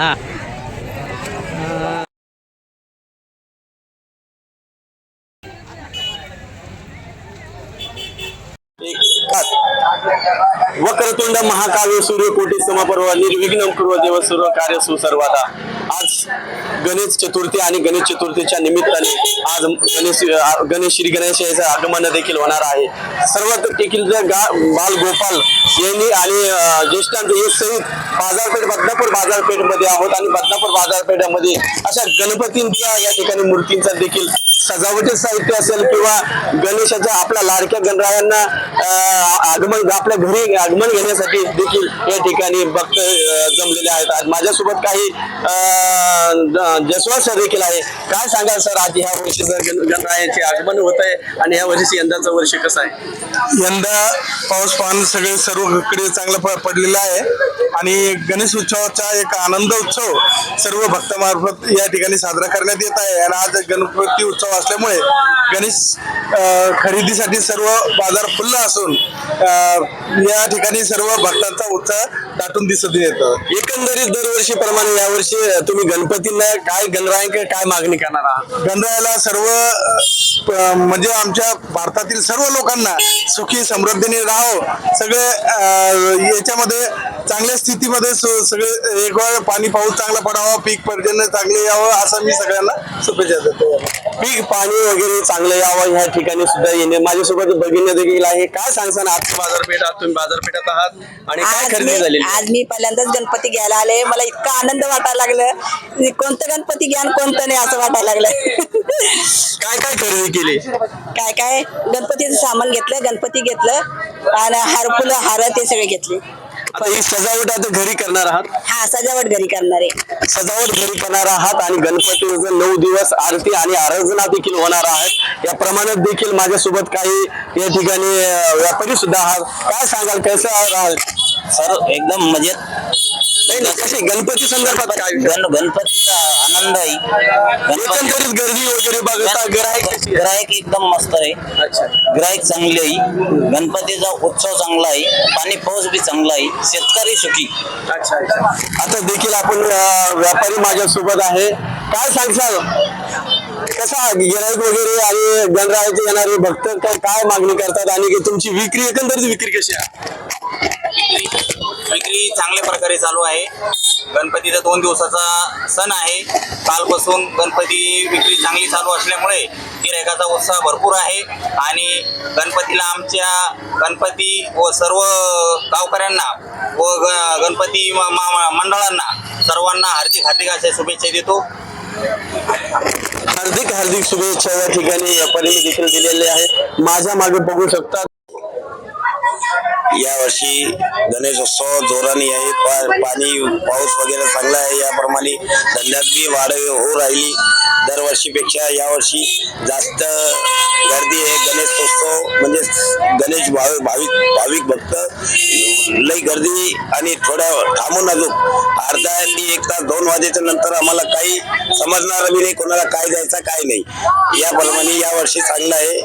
ആ वक्रतुंड महाकाव्य सूर्यकोटी समपर्व निर्विघ्न पूर्व देव सर्व कार्य सुसर्वादा. आज गणेश चतुर्थी आणि गणेश चतुर्थीच्या निमित्ताने आज गणेश गणेश श्री गणेश याचं आगमन देखील होणार आहे. सर्वात देखील बाल गोपाल यांनी आणि अं, ज्येष्ठांचे हे सहित बाजारपेठ बदनापूर बाजारपेठमध्ये आहोत आणि बदनापूर बाजारपेठामध्ये अशा गणपतींच्या या ठिकाणी मूर्तींचा देखील सजावटी साहित्य असेल किंवा गणेशाच्या आपल्या लाडक्या गणरायांना आगमन आपल्या घरी आगमन घेण्यासाठी देखील या ठिकाणी भक्त जमलेले आहेत. आज माझ्यासोबत काही जसवंत सर देखील आहे. काय सांगाल सर आज ह्या वर्षी गणरायाचे आगमन होत आहे आणि ह्या वर्षी यंदाचं वर्ष कसं आहे? यंदा पाऊस पान सगळे सर्वकडे चांगलं प- पडलेलं आहे. आणि गणेश उत्सवाचा एक आनंद उत्सव सर्व भक्तामार्फत या ठिकाणी साजरा करण्यात येत आहे. आणि आज गणपती उत्सव असल्यामुळे गणेश खरेदीसाठी सर्व बाजार खुल्ला असून या ठिकाणी सर्व भक्तांचा उत्साह दाटून दिसत येतं. एकंदरीत दरवर्षी प्रमाणे यावर्षी तुम्ही गणपतीला काय गणरायांकडे काय मागणी करणार आहात? गणरायाला सर्व म्हणजे आमच्या भारतातील सर्व लोकांना सुखी समृद्धीने राहावं सगळे याच्यामध्ये चांगल्या स्थितीमध्ये सगळे एक वेळ पाणी पाऊस चांगला पडावा पीक पर्जन्य चांगले यावं असं मी सगळ्यांना शुभेच्छा देतो. पीक पाणी वगैरे चांगलं यावं ह्या ठिकाणी सुद्धा येणे. माझ्यासोबत भगिनी देखील आहे. काय सांगसान आजची बाजारपेठ आहात तुम्ही बाजारपेठात आहात? आणि काय आज खरेदी मी झालेली? आज मी पहिल्यांदाच गणपती घ्यायला आले. मला इतका आनंद वाटायला लागलं. कोणतं गणपती घ्या आणि कोणतं नाही असं वाटायला लागलं. काय काय खरेदी केली? काय काय? गणपतीचं सामान घेतलं गणपती घेतलं. आणि हार फुलं हार ते सगळे घेतले. आता ही सजावट आता घरी करणार आहात? हा सजावट घरी करणार आहे. सजावट घरी करणार आहात आणि गणपतीचं नऊ दिवस आरती आणि आराधना देखील होणार आहेत. या प्रमाणात देखील माझ्यासोबत काही या ठिकाणी अं, व्यापारी सुद्धा आहात. काय सांगाल कसं राहाल सर एकदम मजेत. नाही गणपती संदर्भात काय विषय? गण गणपतीचा आनंद आहे. गणपती एकंदरीत गर्दी वगैरे बघता ग्राहक कशी आहे? ग्राहक एकदम मस्त आहे. अच्छा. ग्राहक चांगले आहे. गणपतीचा उत्सव चांगला आहे. पाणी पाऊस बी चांगला आहे. शेतकरी सुखी. अच्छा अच्छा. आता देखील आपण अं, व्यापारी माझ्यासोबत आहे. काय सांगसाल कसा गिराईक वगैरे आणि गणरायाचे येणारे भक्त काय काय मागणी करतात आणि की तुमची विक्री एकंदरीत विक्री कशी आहे? विक्री चांगल्या प्रकारे चालू आहे. गणपतीचा दोन दिवसाचा सण आहे. कालपासून गणपती विक्री चांगली चालू असल्यामुळे गिरायकाचा उत्साह भरपूर आहे. आणि गणपतीला आमच्या गणपती व सर्व गावकऱ्यांना व ग- गणपती म- मंडळांना सर्वांना हार्दिक हार्दिक अशा शुभेच्छा देतो. हार्दिक हार्दिक शुभेच्छा या ठिकाणी व्यापाऱ्यांनी देखील दिलेले आहे माझ्या मागे बघू शकता यावर्षी गणेशोत्सव जोराने आहे. पा- पाणी पाऊस वगैरे चांगला आहे. याप्रमाणे धंद्यात बी वाढ होऊ राहिली. दरवर्षीपेक्षा यावर्षी जास्त गर्दी आहे. गणेशोत्सव म्हणजे गणेश भाव भाविक भाविक भक्त लई गर्दी आणि थोड्या थांबून अजून. अर्धा आणि एक तास दोन वाजेच्या नंतर आम्हाला काही समजणार बी नाही कोणाला काय द्यायचं काय नाही. याप्रमाणे यावर्षी चांगलं आहे.